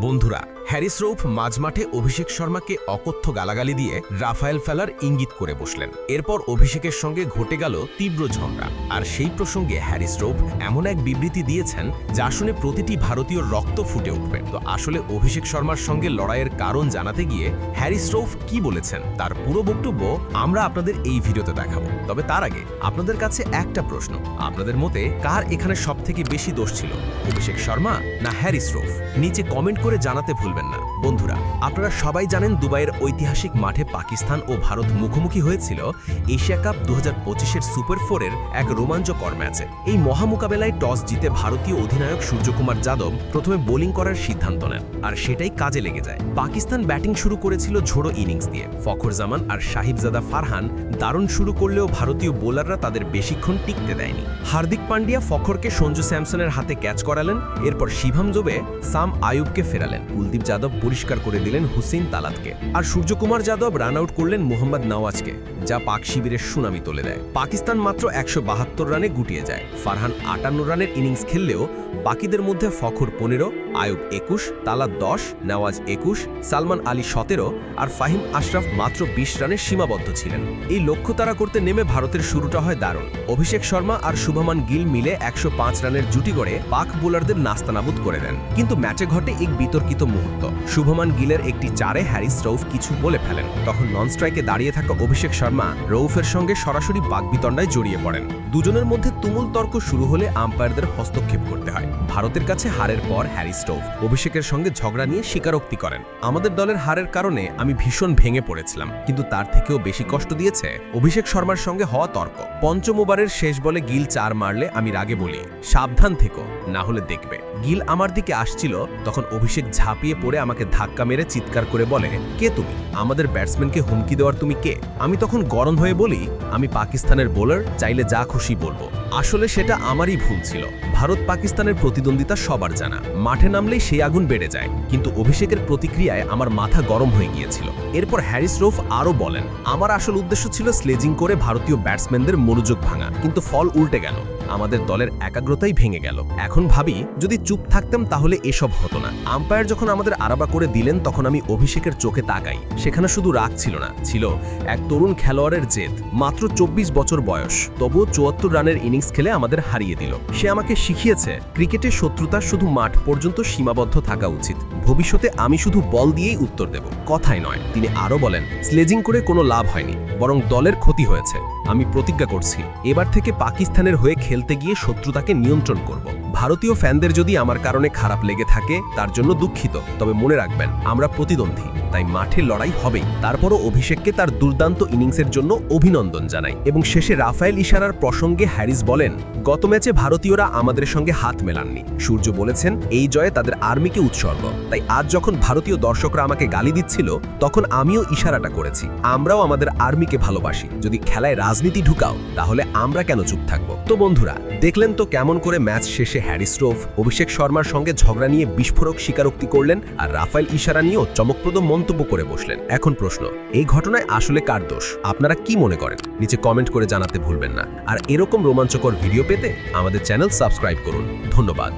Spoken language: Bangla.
বন্ধুরা হ্যারিস রৌফ মাঝমাঠে অভিষেক শর্মাকে অকথ্য গালাগালি দিয়ে রাফায়েল ফেলার ইঙ্গিত করে বসলেন। এরপর অভিষেকের সঙ্গে ঘটে গেল তীব্র ঝগড়া। আর সেই প্রসঙ্গে হ্যারিস রৌফ এমন এক বিবৃতি দিয়েছেন যা শুনে প্রতিটি ভারতীয় রক্ত ফুটে উঠবে। তো আসলে অভিষেক শর্মার সঙ্গে লড়াইয়ের কারণ জানাতে গিয়ে হ্যারিস রৌফ কি বলেছেন তার পুরো বক্তব্য আমরা আপনাদের এই ভিডিওতে দেখাবো। তবে তার আগে আপনাদের কাছে একটা প্রশ্ন। আপনাদের মতে কার এখানে সবথেকে বেশি দোষ ছিল, অভিষেক শর্মা না হ্যারিস রৌফ? নিচে কমেন্ট করে জানাতে ভুলবেন না। বন্ধুরা, আপনারা সবাই জানেন দুবাইয়ের ঐতিহাসিক মাঠে পাকিস্তান ও ভারত মুখোমুখি হয়েছিল এশিয়া কাপ দু হাজার সুপার ফোরের এক রোমাঞ্চকর ম্যাচে। এই মহামোকাবেলায় টস জিতে ভারতীয় অধিনায়ক সূর্যকুমার যাদব প্রথমে বোলিং করার সিদ্ধান্ত নেন, আর সেটাই কাজে লেগে যায়। পাকিস্তান ব্যাটিং শুরু করেছিল ঝোড়ো ইনিংস দিয়ে। ফখর জামান আর সাহিবজাদা ফারহান দারুণ শুরু করলেও ভারতীয় বোলাররা তাদের বেশিক্ষণ টিকতে দেয়নি। হার্দিক পান্ডিয়া ফখরকে সঞ্জু স্যামসনের হাতে ক্যাচ করালেন, এরপর শিভাম জোবে সাম আয়ুবকে ফেরালেন। কুলদীপ যাদব পরিষ্কার করে দিলেন হুসেন তালাতকে। আর সূর্যকুমার যাদব রান আউট করলেন মোহাম্মদ নওয়াজকে, যা পাক শিবিরের সুনামি তুলে দেয়। পাকিস্তান মাত্র একশো বাহাত্তর রানে গুটিয়ে যায়। ফারহান আটান্ন রানের ইনিংস খেললেও বাকিদের মধ্যে ফখর পনেরো, আয়ুব একুশ, তালাত দশ, নওয়াজ একুশ, সালমান আলী সতেরো আর ফাহিম আশরাফ মাত্র বিশ রানে সীমাবদ্ধ ছিলেন। এই লক্ষ্য তারা করতে নেমে ভারতের শুরুটা হয় দারুণ। অভিষেক শর্মা আর শুভমান গিল মিলে একশো পাঁচ রানের জুটি গড়ে পাক বোলারদের নাস্তানাবুদ করে দেন। কিন্তু ম্যাচে ঘটে এক বিতর্কিত মুহূর্ত। শুভমান গিলের একটি চারে হ্যারিস রৌফ কিছু বলে ফেলেন। তখন নন স্ট্রাইকে দাঁড়িয়ে থাকা অভিষেক শর্মা রৌফের সঙ্গে সরাসরি বাগবিতণ্ডায় জড়িয়ে পড়েন। দুজনের মধ্যে তুমুল তর্ক শুরু হলে আম্পায়ারদের হস্তক্ষেপ করতে হয়। ভারতের কাছে হারের পর হ্যারিস রৌফ অভিষেকের সঙ্গে ঝগড়া নিয়ে স্বীকারোক্তি করেন। আমাদের দলের হারের কারণে আমি ভীষণ ভেঙে পড়েছিলাম, কিন্তু তার থেকেও বেশি কষ্ট দিয়েছে অভিষেক শর্মার সঙ্গে হওয়া তর্ক। পঞ্চম ওভারের শেষ বলে গিল চার মারলে আমি রাগে বলি, সাবধান থেকো, না হলে দেখবে। গিল আমার দিকে আসছিল, তখন অভিষেক ঝাঁপিয়ে পড়ে আমাকে ধাক্কা মেরে চিৎকার করে বলে, কে তুমি? আমাদের ব্যাটসম্যানকে হুমকি দেওয়ার তুমি কে? আমি তখন গরম হয়ে বলি, আমি পাকিস্তানের বোলার, চাইলে যা খুশি বলব। আসলে সেটা আমারই ভুল ছিল। ভারত পাকিস্তানের প্রতিদ্বন্দ্বিতা সবার জানা। মাঠে নামলেই সেই আগুন বেড়ে যায়। কিন্তু অভিষেকের প্রতিক্রিয়ায় আমার মাথা গরম হয়ে গিয়েছিল। এরপর হ্যারিস রোফ আরও বলেন, আমার আসল উদ্দেশ্য ছিল স্লেজিং করে ভারতীয় ব্যাটসম্যানদের মনোযোগ ভাঙা। কিন্তু ফল উল্টে গেল। আমাদের দলের একাগ্রতাই ভেঙে গেল। এখন ভাবি, যদি চুপ থাকতাম তাহলে এসব হতো না। আম্পায়ার যখন আমাদের আরাবা করে দিলেন, তখন আমি অভিষেকের চোখে তাকাই। সেখানে শুধু রাগ ছিল না। ছিল এক তরুণ খেলোয়াড়ের জেদ। মাত্র চব্বিশ বছর বয়স। তবুও চুয়াত্তর রানের ইনিংস খেলে আমাদের হারিয়ে দিল। সে আমাকে শিখিয়েছে ক্রিকেটের শত্রুতা শুধু মাঠ পর্যন্ত সীমাবদ্ধ থাকা উচিত। ভবিষ্যতে আমি শুধু বল দিয়েই উত্তর দেব, কথাই নয়। তিনি আরও বলেন স্লেজিং করে কোনো লাভ হয়নি, বরং দলের ক্ষতি হয়েছে। আমি প্রতিজ্ঞা করছি, এবার থেকে পাকিস্তানের হয়ে খেলতে গিয়ে শত্রুতাকে নিয়ন্ত্রণ করব। ভারতীয় ফ্যানদের যদি আমার কারণে খারাপ লেগে থাকে, তার জন্য দুঃখিত। তবে মনে রাখবেন, আমরা প্রতিদ্বন্দ্বী। তাই মাঠে লড়াই হবেই। তারপরও অভিষেককে তার দুর্দান্ত ইনিংসের জন্য অভিনন্দন জানাই। এবং শেষে রাফায়েল ইশারার প্রসঙ্গে হ্যারিস বলেন, গত ম্যাচে ভারতীয়রা আমাদের সঙ্গে হাত মেলাননি। সূর্য বলেছেন, এই জয়ে তাদের আর্মিকে উৎসর্গ। তাই আজ যখন ভারতীয় দর্শকরা আমাকে গালি দিচ্ছিল, তখন আমিও ইশারাটা করেছি। আমরাও আমাদের আর্মিকে ভালোবাসি। যদি খেলায় রাজনীতি ঢুকাও, তাহলে আমরা কেন চুপ থাকব? তো বন্ধুরা, দেখলেন তো কেমন করে ম্যাচ শেষে হ্যারিস স্ট্রোভ অভিষেক শর্মার সঙ্গে ঝগড়া নিয়ে বিস্ফোরক স্বীকারোক্তি করলেন আর রাফায়েল ইশারা নিয়েও চমকপ্রদ মন্তব্য করে বসলেন। এখন প্রশ্ন, এই ঘটনায় আসলে কার দোষ? আপনারা কি মনে করেন? নিচে কমেন্ট করে জানাতে ভুলবেন না। আর এরকম রোমাঞ্চকর ভিডিও পেতে আমাদের চ্যানেল সাবস্ক্রাইব করুন। ধন্যবাদ।